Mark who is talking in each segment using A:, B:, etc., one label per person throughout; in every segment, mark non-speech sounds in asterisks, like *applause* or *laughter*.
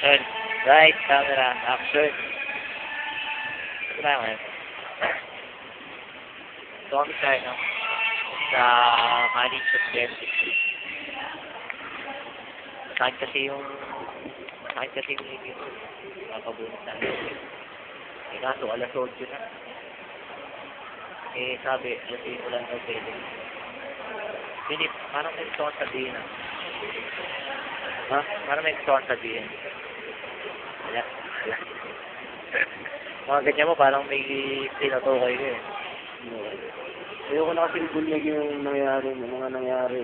A: Action. Right, camera. Action. Kailangan. Ito kami tayo, no? Sa Manning of Dentistry. Saan kasi yung... Saan kasi yung review ko. Napabunod na. Eh, kaso, alas 8 na. Eh, sabi, alas 8 lang daw pwede. Philip, parang may gusto kong sabihin, ah. Ha? Parang may gusto kong sabihin. *laughs* Mga ganyan mo, parang may pinatukoy ko eh.
B: Ayoko na kasi bunyag yung nangyari, yung mga nangyari.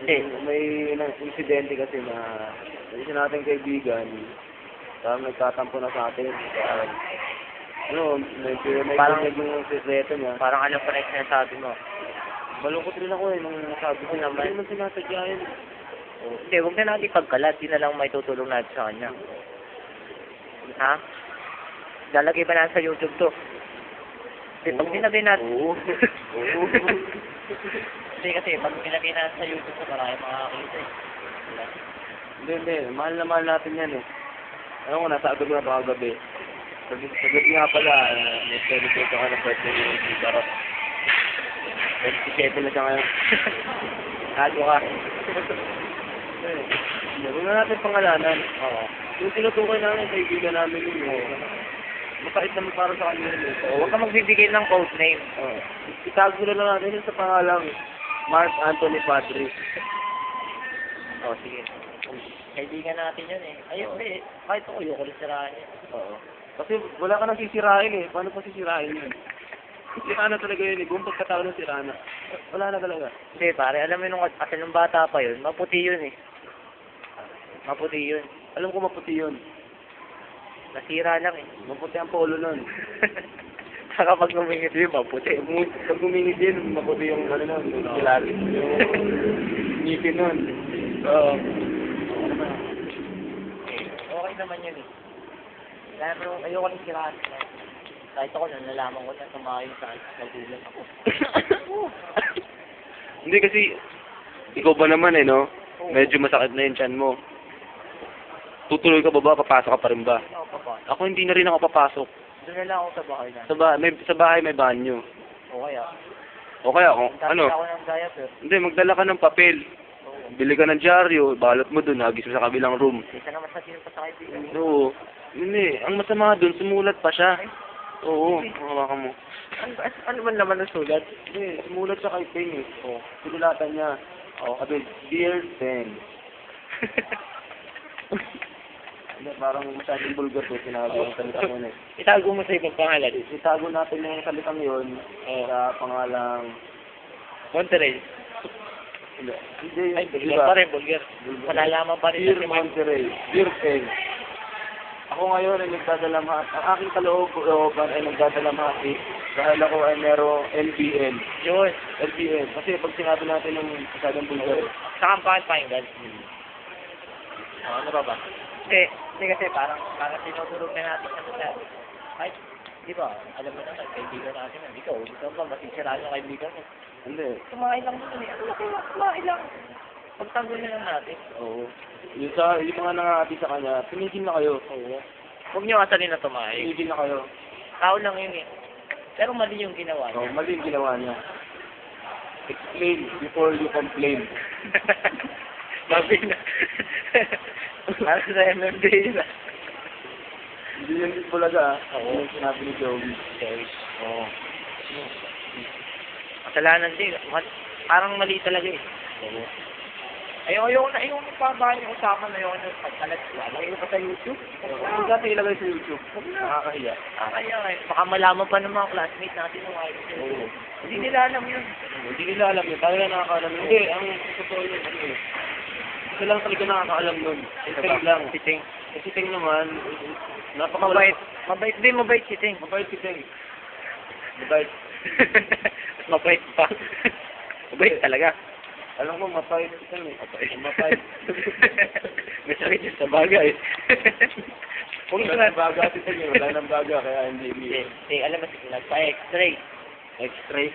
A: Hindi.
B: May na- insidente kasi na isa nating kaibigan, parang nagtatampo na sa atin. Kaya, ano, may, may
A: Parang-
B: yung sekreto niya.
A: Parang alam ko na yung sinasabi mo.
B: Malungkot rin ako eh, nung nasabi ko
A: Oo naman.
B: Hindi naman sinasadya yun.
A: Hindi, huwag na natin pagkalat. Di na lang may tutulong natin sa kanya. Ha? Lalagay ba natin sa YouTube to? Kasi pag nilagay natin...
B: Oo. *laughs* Oo.
A: Hindi kasi, pag nilagay natin sa YouTube to, marami makakakita eh.
B: Hindi, hindi. Mahal na mahal natin yan eh. Ano ko, nasa agad na baka gabi. Sabi, sabi nga pala, uh, may celebrate ako ng birthday ni Tita Ross. 27 na siya ngayon. *laughs*
A: Halo ka.
B: Eh, Huwag na natin pangalanan.
A: Oo.
B: Yung tinutukoy namin, kaibigan namin yun. Eh. Mapait naman para sa kanya yun. eh.
A: Huwag ka magbibigay ng code name.
B: Oo. Itago na lang natin yun sa pangalang Mark Anthony Padre.
A: Oo, sige. Kaibigan natin yun eh. Ayun, hindi. Kahit ako, ayoko rin sirahan yun.
B: Oo. Kasi wala ka nang sisirain eh. Paano pa sisirain yun? Sira na talaga yun eh. Buong pagkatao ng sira na. Wala na talaga.
A: Hindi, pare, alam mo nung kasi nung bata pa yun, maputi yun eh. Maputi yun.
B: Alam ko maputi yun.
A: Nasira lang eh.
B: Maputi ang polo nun. *laughs*
A: Saka pag lumingit yun, maputi.
B: Pag gumingit din, maputi yung ano nun, yung kilalit. Yung ngipin nun. Oo.
A: Okay naman yun eh. Pero ayoko sirahan sila. Kahit ako nung nalaman ko na tumayo sa nagulat ako. *laughs*
B: Hindi kasi, ikaw ba naman eh, no? Medyo masakit na yung tiyan mo. Tutuloy ka ba ba? Papasok ka pa rin ba?
A: Ako pa pa.
B: Ako hindi na rin ako papasok.
A: Doon na lang ako sa bahay na.
B: Sa bahay, may, sa bahay may banyo.
A: O kaya,
B: O kaya kung, ano?
A: ako ng diaper.
B: Hindi, magdala ka ng papel.
A: Oo.
B: Bili ka ng dyaryo, balot mo dun, hagis mo sa kabilang room.
A: Kaysa naman sa sino pa sa kaibigan.
B: Oo. Hindi, ang masama dun, sumulat pa siya. Oo, hawakan mo.
A: Ano, ano, ano ba naman ang sulat?
B: Hindi, sumulat siya kay Peng eh. Oo, sinulatan niya. Oo, sabi, Dear Peng. *laughs* Hindi, parang masyadong bulgar to, sinabi yung salitang yun eh.
A: Itago mo sa ibang pangalan.
B: Itago natin yung salitang yun sa pangalang...
A: Monterey.
B: Hindi, hindi,
A: Ay, bulgar
B: ba?
A: pa rin, bulgar. Malalaman pa rin
B: Dear
A: sa
B: Monterey, Dear Peng. Ako ngayon ay nagdadalamhati. Ang aking kalooban ay nagdadalamhati dahil ako ay merong LBN.
A: Yun.
B: LBN. Kasi pag sinabi natin ng masyadong bulgar,
A: Saka ang pakinggan. Oh, ano ba ba? Hindi, hindi kasi parang, parang tinutulog na natin sa mga. Ay, di ba, alam mo naman, kaibigan natin yan. Ikaw, ikaw ba, masisiraan yung kaibigan mo.
B: hindi.
A: Kumain lang mo eh. Ano kaya, kumain lang. Pagtanggol na lang natin.
B: Oo. Yung, sa, yung mga nangati sa kanya, tumigil na kayo.
A: Oo. Huwag niyo asalin na tumahay.
B: Tumigil na kayo.
A: Tao lang yun eh. Pero mali yung ginawa niya.
B: mali yung ginawa niya. Explain before you complain. *laughs*
A: Babi na. *laughs* Para sa MMDA na.
B: Hindi din bulaga ah.
A: Oo.
B: Yung sinabi ni Joey.
A: Okay. Oo. Kasalanan din. Parang mali talaga eh. Oo. Ayaw, ayaw na, ayaw na pabahan yung usapan na yun. Pagkalat ko. Ayaw pa sa YouTube.
B: Huwag natin ilagay sa YouTube. Nakakahiya.
A: Ah, kaya eh. Baka malaman pa ng mga classmates natin yung ayos yun.
B: Oo.
A: Hindi nila alam yun.
B: Hindi nila alam yun. Tayo lang nakakaalam yun. Hindi, ang totoo yun. Eh. Isa lang talaga nakakaalam nun. Si Ting lang.
A: Si Ting.
B: Eh, si Ting naman,
A: Mabait.
B: napakabait.
A: Mabait din, mabait si Ting.
B: Mabait si Ting. Mabait. *laughs*
A: mabait pa. mabait talaga.
B: Alam ko, mapait si Ting eh. Mapait. *laughs*
A: May sakit yun sa bagay. Kung
B: Wala nang baga si Ting eh. Wala nang baga, kaya hindi
A: hindi.
B: hindi,
A: alam mo, sige, nagpa-x-ray. *laughs*
B: X-ray.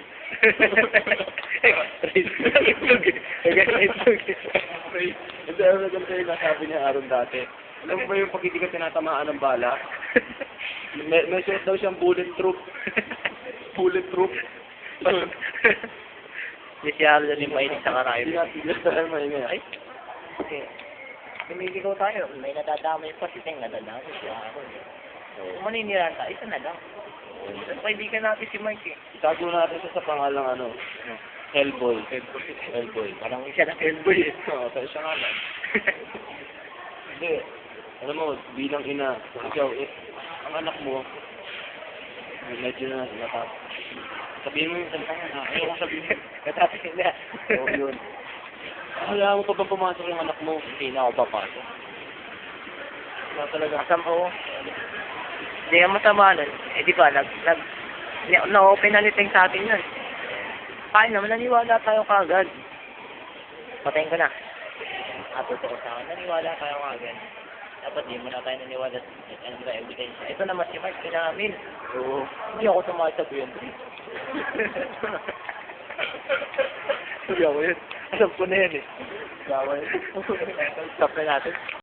B: Hindi, ano ganito yung nasabi niya Aaron dati. Alam mo ba yung pag hindi ka tinatamaan ng bala? May, may suot daw siyang bulletproof. Bulletproof.
A: Hindi siya alam yung mahilig sa karayom.
B: Tinatigas tayo maingay.
A: Ay, kasi, lumiligaw tayo. May nadadamay pa si Teng, nadadamay siya ako. Kung maninira tayo, isa na lang. Kaibigan natin si Mike eh.
B: Itago natin siya sa pangalang ano, Hellboy. Hellboy.
A: Parang siya na Hellboy eh. *laughs*
B: Oo, tayo siya nga lang. Hindi. Alam mo, bilang ina, ikaw, eh, ang anak mo, medyo na natap. Sabihin mo yung salita na, ayaw ko sabihin.
A: Katapos *laughs* na.
B: Oo, yun. Kaya mo pa ba pumasok yung anak mo?
A: Hindi na ako papasok.
B: Wala talaga.
A: Masama ko. Hindi ang masama nun. Eh di ba, nag, nag, na-open na sa atin yun. Kaya naman, naniwala tayo kagad. Patayin ko na. At totoo sa akin, naniwala tayo kagad. Dapat di mo na tayo naniwala sa ba, evidence. Ito naman si Mike, pinamin.
B: Oo.
A: Hindi ako sumali sa buyan. Sabi ako yun. Alam ko na yan eh.
B: Gawin.
A: Stop na natin.